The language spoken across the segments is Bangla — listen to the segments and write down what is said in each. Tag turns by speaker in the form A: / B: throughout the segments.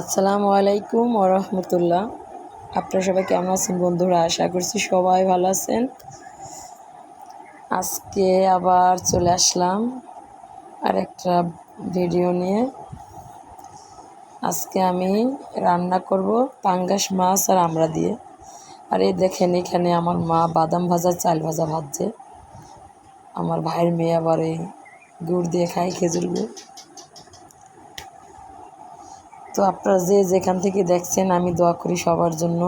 A: আসসালামু আলাইকুম ওরহমতুল্লাহ আপনারা সবাই কেমন আছেন বন্ধুরা? আশা করছি সবাই ভালো আছেন। আজকে আবার চলে আসলাম আর একটা ভিডিও নিয়ে। আজকে আমি রান্না করব পাঙ্গাস মাছ আর আমরা দিয়ে। আর এই দেখেন, এখানে আমার মা বাদাম ভাজা, চাল ভাজা ভাজছে। আমার ভাইয়ের মেয়ে আবার এই গুড় দিয়ে খায় খেজুর গুড়। তো আপনারা যে যেখান থেকে দেখছেন, আমি দোয়া করি সবার জন্য।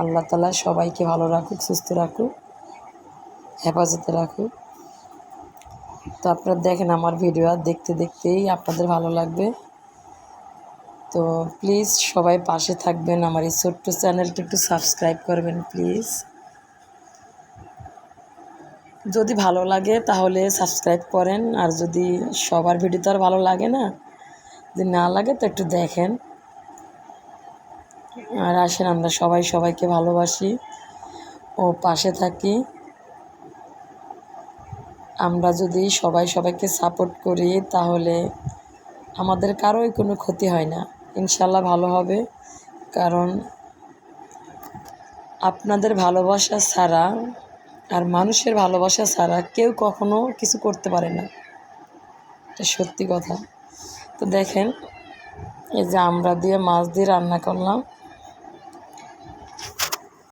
A: আল্লাহ তালা সবাইকে ভালো রাখুক, সুস্থ রাখুক, হেফাজতে রাখুক। তো আপনারা দেখেন আমার ভিডিও আর দেখতে দেখতেই আপনাদের ভালো লাগবে। তো প্লিজ সবাই পাশে থাকবেন, আমার এই ছোট্ট চ্যানেলটা একটু সাবস্ক্রাইব করবেন প্লিজ যদি ভালো লাগে তাহলে সাবস্ক্রাইব করেন, আর যদি সবার ভিডিও তো আর ভালো লাগে না যদি না লাগে তো একটু দেখেন। আর আসেন, আমরা সবাই সবাইকে ভালোবাসি ও পাশে থাকি। আমরা যদি সবাই সবাইকে সাপোর্ট করি, তাহলে আমাদের কারোই কোনো ক্ষতি হয় না। ইনশাল্লাহ ভালো হবে। কারণ আপনাদের ভালোবাসা ছাড়া আর মানুষের ভালোবাসা ছাড়া কেউ কখনো কিছু করতে পারে না। এটা সত্যি কথা। তো দেখেন এই যে আমরা দিয়ে মাছ দিয়ে রান্না করলাম।